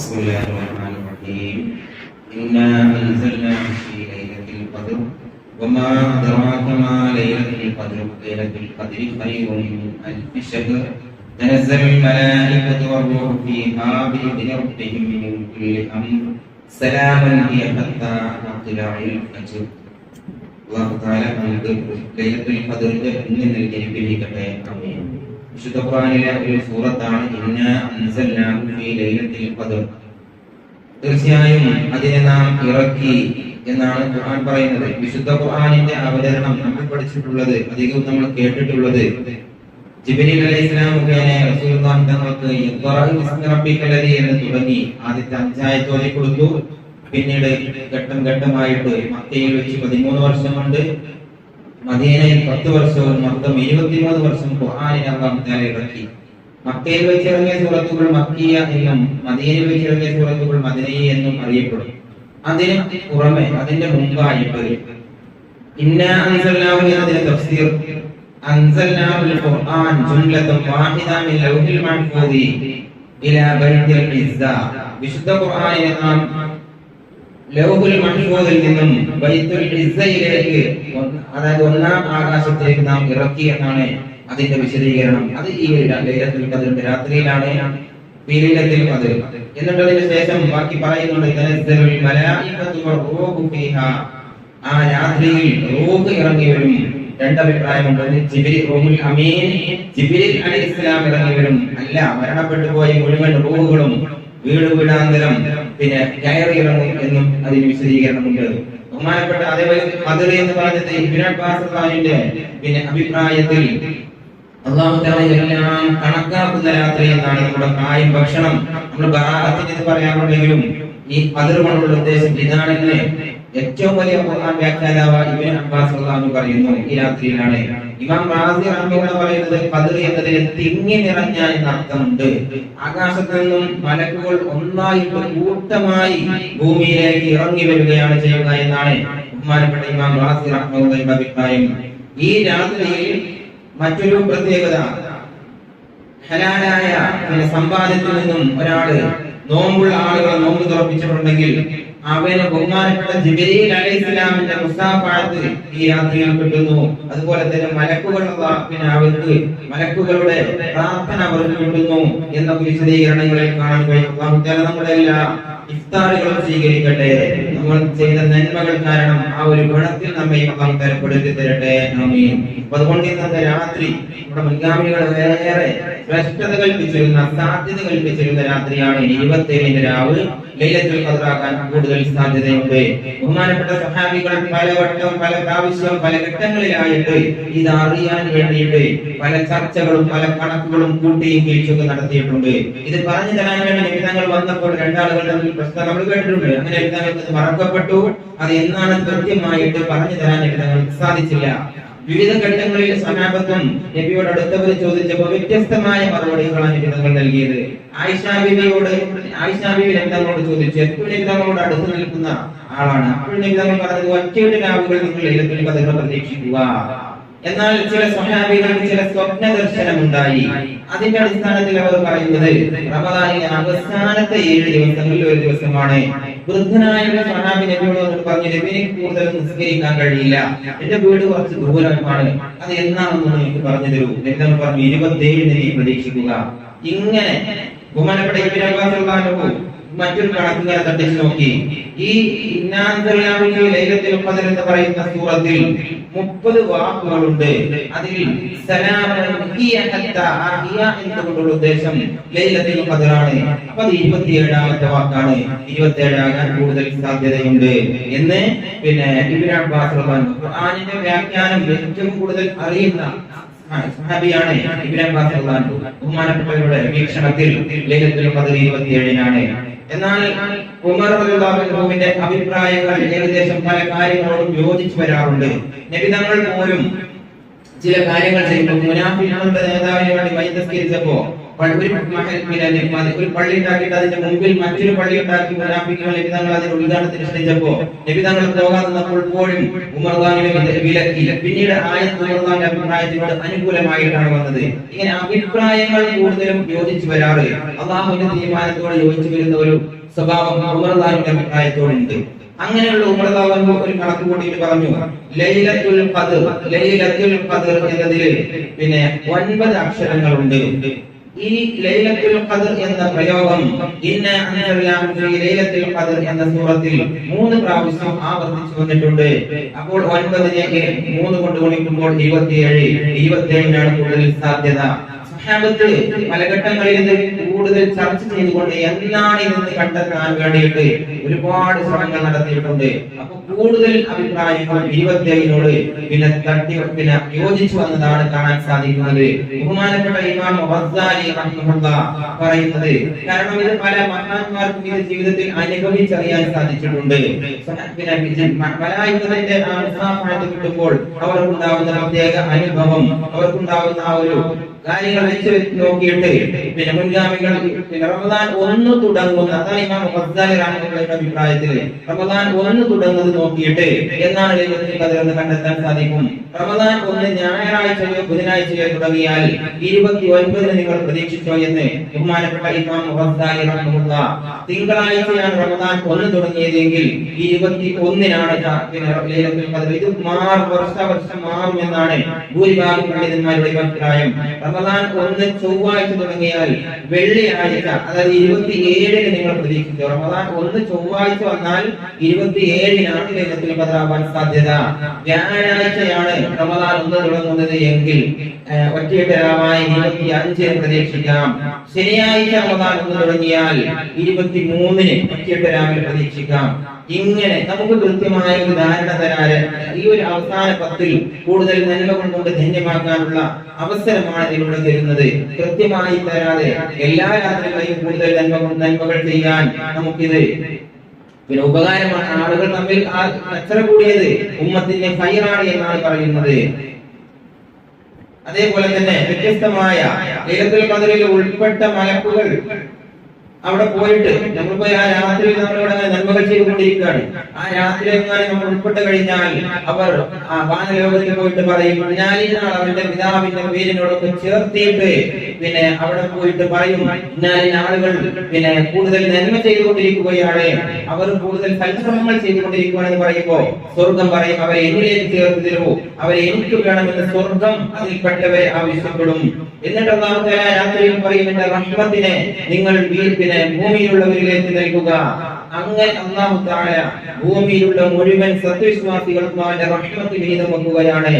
بسم الله الرحمن الرحيم إنا أنزلناه في ليلة القدر وما أدراك ما ليلة القدر ليلة القدر خير من ألف شهر تنزل الملائكة والروح فيها بإذن ربهم من كل أمر سلام هي حتى مطلع الفجر അള്ളാഹു താല നമുക്ക് ലൈലത്തുൽ ഖദറിന്റെ പുണ്യം നൽകി അനുഗ്രഹിക്കട്ടെ ആമീൻ വിശുദ്ധ ഖുർആനിലെ ഒരു സൂറത്താണ് ഇന്ന അൻസൽനാഹു ഫീ ലൈലത്തിൽ ഖദർ. തീർച്ചയായും അതിനെ നാം ഇറക്കി എന്നാണ് ഖുർആൻ പറയുന്നത്. വിശുദ്ധ ഖുർആനിന്റെ അവതരണം നമ്മൾ പഠിച്ചിട്ടുള്ളത് അധികവും നമ്മൾ കേട്ടിട്ടുള്ളത് ജിബ്രീൽ അലൈഹി ഇസ്ലാം മുഖേന റസൂലുള്ളാഹി തങ്ങൾക്ക് എന്ന് തുടങ്ങി. ആദ്യത്തെ അഞ്ചായത്ത് ഓതി കൊടുത്തു പിന്നീട് ഘട്ടം ഘട്ടമായിട്ട് മക്കയിൽ വെച്ച് പതിമൂന്ന് വർഷം കൊണ്ട് മദീനയിൽ പത്ത് വർഷവും മൊത്തം ഇരുപത്തിമൂന്ന് വർഷം താല ഇറക്കി. മക്കയിൽ വെച്ചിറങ്ങിയ സൂറത്തുകൾ മക്കിയ എന്നും മദീനയിൽ വെച്ചിറങ്ങിയ സൂറത്തുകൾ മദനയി എന്നും അറിയപ്പെടും. അതിന് പുറമെ അതിന്റെ മുമ്പായിട്ട് ഇന്ന അൻസൽനാഹു തഫ്സീർ. ഖുർആൻ ലൗഹിൽ ലൗഹുൽ മഹ്ഫൂദിൽ നിന്നും ബൈത്തുൽ ഇസ്സയിലേക്ക് അതായത് ഒന്നാം ആകാശത്തേക്ക് നാം ഇറക്കി എന്നാണ് അതിന്റെ വിശദീകരണം. അത് ഈ ലൈലത്തുൽ ഖദറിന്റെ രാത്രിയിലാണ് ഈ ലൈലത്തുൽ ഖദർ എന്നിട്ട് അതിന് ശേഷം ബാക്കി പറയുന്നുണ്ട് ആ രാത്രിയിൽ റൂഹ് ഇറങ്ങി വരും. രണ്ടഭിപ്രായമുണ്ട് ജിബ്രീൽ അമീൻ ജിബ്രീൽ അലൈഹിസ്സലാം ഇറങ്ങി വരും. അല്ല മരണപ്പെട്ടു പോയ മുഴുവൻ റൂഹുകളും വീട് വീടാന്തരം പിന്നെ കയറി ഇറങ്ങും എന്നും അതിന് വിശദീകരണമുണ്ട് ബഹുമാനപ്പെട്ട അതേപോലെ മധുര എന്ന് പറഞ്ഞത് പിന്നെ അഭിപ്രായത്തിൽ എല്ലാം കണക്കാക്കുന്ന രാത്രി എന്നാണ് നമ്മുടെ കായും ഭക്ഷണം. നമ്മൾ ബറാഹത്തിന് പറയാറുണ്ടെങ്കിലും ഈ പതിർ കൊണ്ടുള്ള ഉദ്ദേശം ഇതാണെന്ന് ഏറ്റവും വലിയ വ്യാഖ്യാതാവ് ഇബ്നു അബ്ബാസ് പറയുന്നു ഈ രാത്രിയിലാണ്. ഇമാം റാസി റഹ്മത്തുള്ളാഹി പറയുന്നത് ഖദർ എന്നതിന് തിങ്ങി നിറഞ്ഞ എന്ന അർത്ഥമുണ്ട്. ആകാശത്ത് നിന്നും മലക്കുകൾ ഒന്നായിട്ട് കൂട്ടമായി ഭൂമിയിലേക്ക് ഇറങ്ങി വരികയാണ് ചെയ്യുക എന്നാണ് ബഹുമാനപ്പെട്ട ഇമാം റാസി റഹ്മത്തുള്ളാഹിയുടെ അഭിപ്രായം. ഈ രാത്രിയിൽ മറ്റൊരു പ്രത്യേകത ഹലാലായ സമ്പാദ്യത്തിൽ നിന്നും ഒരാൾ നോമ്പുള്ള ആളുകളെ നോമ്പ് തുറപ്പിച്ചിട്ടുണ്ടെങ്കിൽ അവന് ബഹുമാനപ്പെട്ട ജിബരീൽ അലൈഹിസ്സലാമിന്റെ മുസ്താഫാഴത്ത് ഈ രാത്രികൾ കിട്ടുന്നു അതുപോലെ തന്നെ മലക്കുകൾ പിന്നെ അവർക്ക് മലക്കുകളുടെ പ്രാർത്ഥന അവർക്ക് കിട്ടുന്നു എന്ന വിശദീകരണങ്ങളിൽ കാണാൻ കഴിയും. നമ്മുടെ എല്ലാ ഇഫ്താറുകളും സ്വീകരിക്കട്ടെ. നമ്മൾ ചെയ്ത നന്മകൾ കാരണം ആ ഒരു ഗുണത്തിൽ നമ്മെ അള്ളാഹു തരപ്പെടുത്തി തരട്ടെ. ആമീൻ. അതുകൊണ്ട് ഇന്നത്തെ രാത്രി നമ്മുടെ മുൻഗാമികൾ വേറെ ശ്രേഷ്ഠത കൽപ്പിച്ചിരുന്ന സാധ്യത കൽപ്പിച്ചിരുന്ന രാത്രിയാണ് ഇരുപത്തേഴിന്റെ രാവ്. ലൈലത്തിൽ കതറാക്കാൻ കൂടുതൽ സാധ്യതയുണ്ട്. ബഹുമാനപ്പെട്ട സഹാബികൾ പല പലവട്ടം പല പ്രാവശ്യം പല ഘട്ടങ്ങളിലായിട്ട് ഇത് അറിയാൻ വേണ്ടിയിട്ട് പല ചർച്ചകളും പല കണക്കുകളും കൂട്ടിയും വീഴ്ചയൊക്കെ നടത്തിയിട്ടുണ്ട്. ഇത് പറഞ്ഞു തരാൻ വേണ്ടി നിമിതങ്ങൾ വന്നപ്പോൾ രണ്ടാളുകൾ തമ്മിൽ പ്രശ്നം നമ്മൾ കേട്ടിട്ടുണ്ട്. അങ്ങനെ മറക്കപ്പെട്ടു അത് എന്നാണ് കൃത്യമായിട്ട് പറഞ്ഞു തരാൻ നിമിതങ്ങൾക്ക് സാധിച്ചില്ല. വിവിധ ഘട്ടങ്ങളിൽ സമാപത്തും നബിയോട് അടുത്തവർ ചോദിച്ചപ്പോൾ വ്യത്യസ്തമായ മറുപടികളാണ് നിമിതങ്ങൾ നൽകിയത്. ആയിഷാബിബിയോട് ആയിഷാബിബി ആയിഷാ ബിബി നിമിതങ്ങളോട് ചോദിച്ചു എപ്പോഴും നിമിതങ്ങളോട് അടുത്ത് നിൽക്കുന്ന ആളാണ്. അപ്പോൾ നിമിതങ്ങൾ പറഞ്ഞത് ഒറ്റയുടെ രാവുകൾ നിങ്ങൾ എഴുത്തിൽ കഥകൾ പ്രതീക്ഷിക്കുക. എന്നാൽ ചില സ്വഹാബികൾക്ക് ചില സ്വപ്ന ദർശനം ഉണ്ടായി. അതിന്റെ അടിസ്ഥാനത്തിൽ അവർ പറയുന്നത് റമദാനിലെ അവസാനത്തെ ഏഴ് ദിവസങ്ങളിൽ ഒരു ദിവസമാണ്. വൃദ്ധനായ ഒരു സ്വഹാബി നബിയോട് പറഞ്ഞു നബിയെ കൂടുതൽ നിസ്കരിക്കാൻ കഴിയില്ല. എന്റെ വീട് കുറച്ച് ദൂരമാണ്. അത് എന്നാണെന്ന് എനിക്ക് പറഞ്ഞു തരൂ. നബി പറഞ്ഞു ഇരുപത്തേഴിന് നബി പ്രതീക്ഷിക്കുക. ഇങ്ങനെ ബഹുമാനപ്പെട്ട അൻഹു മറ്റൊരു കണക്കിങ്ങനെ തട്ടിച്ചു നോക്കി. ഈ എന്ന് പറയുന്ന സൂറത്തിൽ മുപ്പത് വാക്കുകളുണ്ട്. അതിൽ എന്നതുകൊണ്ടുള്ള ഉദ്ദേശം? ലൈലത്തിൽ ഖദറാണ്. അപ്പൊ അത് ഇരുപത്തിയേഴാമത്തെ വാക്കാണ്. ഇരുപത്തിയേഴാകാൻ കൂടുതൽ സാധ്യതയുണ്ട് എന്ന് പിന്നെ ഇബ്നു അബ്ബാസ് വ്യാഖ്യാനം ഏറ്റവും കൂടുതൽ അറിയുന്ന സഹാബിയാണ് അൻഹു. ബഹുമാനപ്പെട്ടവരുടെ വീക്ഷണത്തിൽ ലൈലത്തുൽ ഖദർ 27 എന്നാൽ ഉമർ അൻഹുവിന്റെ അഭിപ്രായങ്ങൾ ഏകദേശം പല കാര്യങ്ങളോടും യോജിച്ചു വരാറുണ്ട്. നബി തങ്ങൾ പോലും ചില കാര്യങ്ങൾ ചെയ്യുമ്പോൾ മുനാഫികളുടെ നേതാവിനെ വേണ്ടി വൈദ്യസ്കരിച്ചപ്പോ ഒരു പള്ളി ഉണ്ടാക്കിയിട്ട് അതിന്റെ മുമ്പിൽ മറ്റൊരു പള്ളി ഉണ്ടാക്കി മുനാഫിക്കുകൾ നബിതങ്ങൾ അതിന്റെ ഉദ്ഘാടനത്തിന് ക്ഷണിച്ചപ്പോ നബിതങ്ങൾ പോകാൻ നിന്നപ്പോൾ പോലും ഉമർദാനിനെ വിലക്കി പിന്നീട് ആയത്ത് ഉമർദാന്റെ അഭിപ്രായത്തിനോട് അനുകൂലമായിട്ടാണ് വന്നത്. ഇങ്ങനെ അഭിപ്രായങ്ങൾ കൂടുതലും യോജിച്ചു വരാറ് അള്ളാഹുവിന്റെ തീരുമാനത്തോട് യോജിച്ചു വരുന്ന ഒരു സ്വഭാവം ഉമർദാനിന്റെ അഭിപ്രായത്തോടുണ്ട്. അങ്ങനെയുള്ള ഉമർദാവൻ ഒരു കണക്ക് കൂട്ടിയിട്ട് പറഞ്ഞു ലൈലത്തുൽ ഖദർ ലൈലത്തുൽ ഖദർ എന്നതിൽ പിന്നെ ഒൻപത് അക്ഷരങ്ങളുണ്ട്. ഈ ലൈലത്തുൽ ഖദർ എന്ന പ്രയോഗം ഇന്ന ലൈലത്തുൽ ഖദർ എന്ന സൂറത്തിൽ മൂന്ന് പ്രാവശ്യം ആവർത്തിച്ചു വന്നിട്ടുണ്ട്. അപ്പോൾ ഒൻപതിനെ മൂന്ന് കൊണ്ട് ഗുണിക്കുമ്പോൾ ഇരുപത്തിയേഴ് ഇരുപത്തിയേഴിനാണ് കൂടുതൽ സാധ്യത. സഹാബത്ത് പല ഘട്ടങ്ങളിൽ ഇത് കൂടുതൽ ചർച്ച ചെയ്തുകൊണ്ട് എന്താണ് ഇതെന്ന് കണ്ടെത്താൻ വേണ്ടിയിട്ട് ഒരുപാട് ശ്രമങ്ങൾ നടത്തിയിട്ടുണ്ട്. അപ്പൊ കൂടുതൽ അഭിപ്രായങ്ങൾ ഇരുപത്തിയേഴിനോട് പിന്നെ തട്ടി പിന്നെ യോജിച്ചു വന്നതാണ് കാണാൻ സാധിക്കുന്നത്. ബഹുമാനപ്പെട്ട ഇമാം പറയുന്നത് കാരണം ഇത് പല മഹാന്മാർക്കും ഇത് ജീവിതത്തിൽ അനുഭവിച്ചറിയാൻ സാധിച്ചിട്ടുണ്ട്. മുസാഫഹത്ത് കിട്ടുമ്പോൾ അവർക്കുണ്ടാവുന്ന പ്രത്യേക അനുഭവം അവർക്കുണ്ടാവുന്ന ആ ഒരു കാര്യങ്ങൾ വെച്ച് നോക്കിയിട്ട് പിന്നെ മുൻഗാമികൾ റമദാൻ ഒന്ന് തുടങ്ങുന്ന അതാണ് ഇമാം റഹിമഹുള്ളയുടെ അഭിപ്രായത്തിൽ റമദാൻ ഒന്ന് തുടങ്ങുന്നത് നോക്കിയിട്ട് എന്നാണ് എന്ന് കണ്ടെത്താൻ സാധിക്കും. റമദാൻ ഒന്ന് ഞായറാഴ്ചയോ ബുധനാഴ്ചയോ തുടങ്ങിയാൽ ഇരുപത്തി ഒൻപതിന് നിങ്ങൾ പ്രതീക്ഷിച്ചോ എന്ന് ബഹുമാനപ്പെട്ട ഇമാം ഗസാലി റഹ്മുള്ള തിങ്കളാഴ്ചയാണ് റമദാൻ ഒന്ന് തുടങ്ങിയതെങ്കിൽ ഇരുപത്തി ഒന്നിനാണ് ഇത് മാറും വർഷാവർഷം മാറും എന്നാണ് ഭൂരിഭാഗം പണ്ഡിതന്മാരുടെ അഭിപ്രായം. റമദാൻ ഒന്ന് ചൊവ്വാഴ്ച തുടങ്ങിയാൽ വെള്ളിയാഴ്ച അതായത് ഇരുപത്തി ഏഴിന് നിങ്ങൾ പ്രതീക്ഷിച്ചു റമദാൻ ഒന്ന് ചൊവ്വാഴ്ച വന്നാൽ ഇരുപത്തി ഏഴിനാണ് ലൈലത്തുൽ ഖദർ ആവാൻ സാധ്യത. വ്യാഴാഴ്ചയാണ് റമദാൻ ഒന്ന് തുടങ്ങുന്നത് എങ്കിൽ ഒറ്റയിട്ടരാമായി ഇരുപത്തി അഞ്ചിന് പ്രതീക്ഷിക്കാം. ശനിയാഴ്ച റമദാൻ ഒന്ന് തുടങ്ങിയാൽ ഇരുപത്തി മൂന്നിന് ഒറ്റയിട്ടരാവിൽ പ്രതീക്ഷിക്കാം. ഇങ്ങനെ നമുക്ക് കൃത്യമായ ഒരു ധാരണ തരാന് ഈ ഒരു അവസാന പത്തിൽ കൂടുതൽ നന്മ കൊണ്ടുകൊണ്ട് ധന്യമാക്കാനുള്ള അവസരമാണ് ഇവിടെ തരുന്നത്. കൃത്യമായി തരാതെ എല്ലാ രാത്രികളെയും കൂടുതൽ നന്മകൾ നന്മകൾ ചെയ്യാൻ നമുക്കിത് പിന്നെ ഉപകാരമാണ്. ആളുകൾ തമ്മിൽ അച്ചറ കൂടിയത് ഉമ്മത്തിന്റെ ഫൈറാണ് എന്നാണ് പറയുന്നത്. അതേപോലെ തന്നെ വ്യത്യസ്തമായ ലൈലത്തുൽ ഖദറിൽ ഉൾപ്പെട്ട മലക്കുകൾ അവിടെ പോയിട്ട് നമ്മളിപ്പോ ആ രാത്രി നമ്മളിവിടെ നന്മകൾ ചെയ്തുകൊണ്ടിരിക്കുകയാണ്. ആ രാത്രി എങ്ങനെ നമ്മൾ ഉൾപ്പെട്ട് കഴിഞ്ഞാൽ അവർ ആ വാനലോകത്തിൽ പോയിട്ട് പറയും ഞാൻ ഇതിനാൾ അവന്റെ പിതാവിന്റെ പേരിനോടൊക്കെ ചേർത്തിയിട്ട് പിന്നെ അവിടെ പോയിട്ട് പറയും ഞാൻ ആളുകൾ പിന്നെ കൂടുതൽ നന്മ ചെയ്തുകൊണ്ടിരിക്കുകയാണ്. അവർ കൂടുതൽ സൽക്രമങ്ങൾ ചെയ്തുകൊണ്ടിരിക്കുകയാണെന്ന് പറയുമ്പോ സ്വർഗം പറയും അവരെ എന്നിലേക്ക് ചേർത്ത് തരുമോ അവരെ എനിക്ക് വേണമെന്ന് സ്വർഗം അതിൽപ്പെട്ടവരെ ആവശ്യപ്പെടും. എന്നിട്ട് ഒന്നാമത്തെ രാത്രിയിൽ പറയും എന്റെ റഹ്മത്തിനെ നിങ്ങൾ വീ- പിന്നെ ഭൂമിയിലുള്ളവരിലേക്ക് നൽകുക അങ്ങനെ അള്ളാഹു താഴെ ഭൂമിയിലുള്ള മുഴുവൻ സത്യവിശ്വാസികൾക്കും അവന്റെ റഹ്മത്ത് വീതം വെക്കുകയാണ്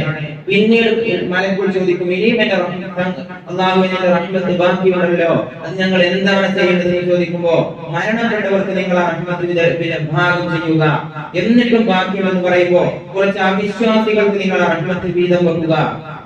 പിന്നീട് മലക്കുൾ ചോദിക്കും ഇനിയും എന്റെ അള്ളാഹുവിന്റെ റഹ്മത്ത് ബാക്കിയുണ്ടല്ലോ. അത് ഞങ്ങൾ എന്താണ് ചെയ്യേണ്ടത് എന്ന് ചോദിക്കുമ്പോ മരണപ്പെട്ടവർക്ക് നിങ്ങൾ ആ റഹ്മത്ത് ഭാഗം ചെയ്യുക. എന്നിട്ടും ബാക്കിയുള്ളെന്ന് പറയുമ്പോ കുറച്ച് അവിശ്വാസികൾക്ക് നിങ്ങൾ ആ റഹ്മത്ത് വീതം വെക്കുക.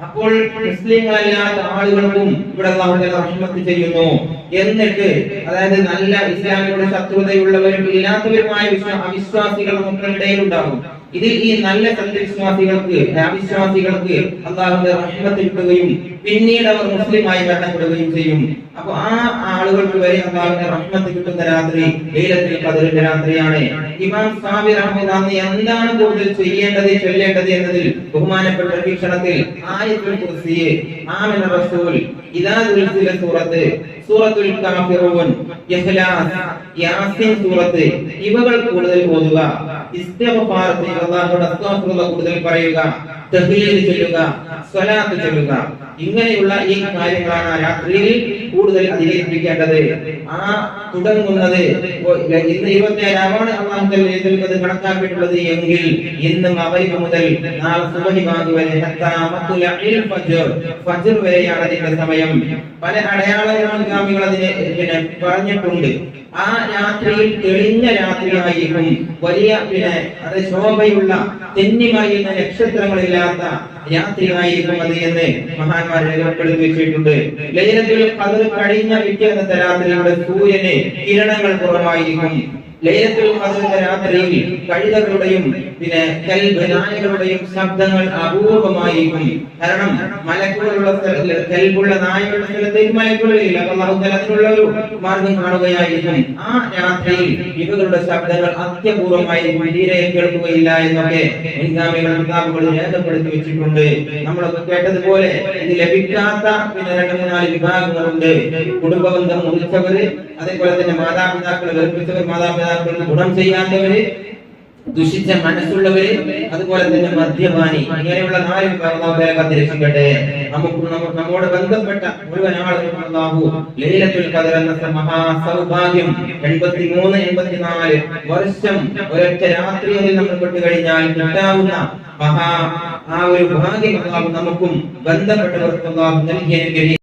അപ്പോൾ മുസ്ലിങ്ങളല്ലാത്ത ആളുകൾക്കും ഇവിടെ റഹ്മത്ത് ചെയ്യുന്നു. എന്നിട്ട് അതായത് നല്ല ഇസ്ലാമിനോട് ശത്രുതയുള്ളവരും ഇല്ലാത്തവരുമായ വിശ്വാ- അവിശ്വാസികൾ നമുക്കിടയിൽ ഉണ്ടാകും ഇതിൽ ഈ നല്ല സത്യവിശ്വാസികൾക്ക് അവിശ്വാസികൾക്ക് അള്ളാഹുന്റെ റഹ്മത്ത് കിട്ടുകയും പിന്നീട് അവർ മുസ്ലിമായി മരണപ്പെടുകയും ചെയ്യും. അപ്പൊ ആ ആളുകൾക്ക് വരെ അള്ളാഹുന്റെ റഹ്മത്ത് കിട്ടുന്ന രാത്രി ലൈലത്തുൽ ഖദറിന്റെ രാത്രിയാണ്. ഇമാം സാബിർ അഹമ്മദ് അന്ന് എന്താണ് കൂടുതൽ ചെയ്യേണ്ടത് ചൊല്ലേണ്ടത് എന്നതിൽ ബഹുമാനപ്പെട്ട വീക്ഷണത്തിൽ ആയത്തുൽ കുർസി ആമന റസൂൽ ഇദാ ദുൽസില സൂറത്ത് സൂറത്തുൽ കാഫിറൂൻ. ഇഖ്ലാസ് യാസീൻ സൂറത്ത്. ഇവകൾ കൂടുതൽ ഓതുക. ഇസ്തിഗ്ഫാർ ചെയ്യുക അല്ലാഹുവോട് അസ്തഗ്ഫിറുല്ലാഹ് കൂടുതൽ പറയുക. തഹ്ലീൽ ചൊല്ലുക. സ്വലാത്ത് ചൊല്ലുക. ഇങ്ങനെയുള്ള ഈ കാര്യങ്ങളാണ് രാത്രിയിൽ കൂടുതൽ അധികരിപ്പിക്കേണ്ടത് ആ തുടങ്ങുന്നത് ഇന്ന് ഇരുപത്തിയേഴാമാണ് അള്ളാഹു ഇത് കണക്കാക്കിയിട്ടുള്ളത് എങ്കിൽ ഇന്നും മഗ്രിബ് മുതൽ വരെ വരെയാണ് അതിന്റെ സമയം. പല അടയാളങ്ങളും ഗാമികൾ അതിനെ പിന്നെ പറഞ്ഞിട്ടുണ്ട്. ആ രാത്രിയിൽ തെളിഞ്ഞ രാത്രിയായിരിക്കും വലിയ പിന്നെ അത് ശോഭയുള്ള തെന്നിമറിയുന്ന നക്ഷത്രങ്ങളില്ലാത്ത രാത്രിയായിരിക്കും അത് എന്ന് മഹാന്മാർ രേഖപ്പെടുത്തി വെച്ചിട്ടുണ്ട്. ലൈലത്തുൽ ഖദർ കഴിഞ്ഞ പിറ്റേന്നത്തെ രാത്രിയുടെ സൂര്യന് കിരണങ്ങൾ കുറവായിരിക്കും. ലൈലത്തുൽ ഖദറിന്റെ രാത്രിയിൽ കഴുതകളുടെയും പിന്നെ കൽബ് നായകളുടെയും ശബ്ദങ്ങൾ അപൂർവമായി കാരണം മലക്കുകളുള്ള കൽബുള്ള നായകളുടെ സ്ഥലത്തേക്ക് മലക്കുകളില്ല. അള്ളാഹു തആല ഒരു മാർഗം കാണുകയായിരിക്കും. ആ രാത്രിയിൽ ഇവകളുടെ ശബ്ദങ്ങൾ അത്യപൂർവമായി തീരെ കേൾക്കുകയില്ല എന്നൊക്കെ മുൻഗാമികൾ കിതാബുകളിൽ രേഖപ്പെടുത്തി വെച്ചിട്ടുണ്ട്. നമ്മളൊക്കെ കേട്ടതുപോലെ ഇത് ലഭിക്കാത്ത പിന്നെ രണ്ട് നാല് വിഭാഗങ്ങളുണ്ട്. കുടുംബബന്ധം മുറിച്ചവര് അതേപോലെ തന്നെ മാതാപിതാക്കളെ വെറുപ്പിച്ചവർ മാതാപിതാക്കളെ ഗുണം ചെയ്യാത്തവര് ദുഷിച്ച മനസ്സുള്ളവര് അതുപോലെ തന്നെ മദ്യപാനി ഇങ്ങനെയുള്ള നാല് വിഭാഗങ്ങളെ കാത്തിരക്ഷിക്കട്ടെ നമുക്ക് നമ്മോട് ബന്ധപ്പെട്ട മുഴുവൻ അല്ലാഹു ലൈലത്തുൽ ഖദർ എന്ന മഹാ സൗഭാഗ്യം 83 84 വർഷം ഒരൊറ്റ രാത്രിയിൽ നമ്മൾ പെട്ട് കഴിഞ്ഞാൽ കിട്ടാവുന്ന മഹാ ആ ഒരു ഭാഗ്യം നമുക്കും ബന്ധപ്പെട്ടവർക്കും അല്ലാഹു നൽകി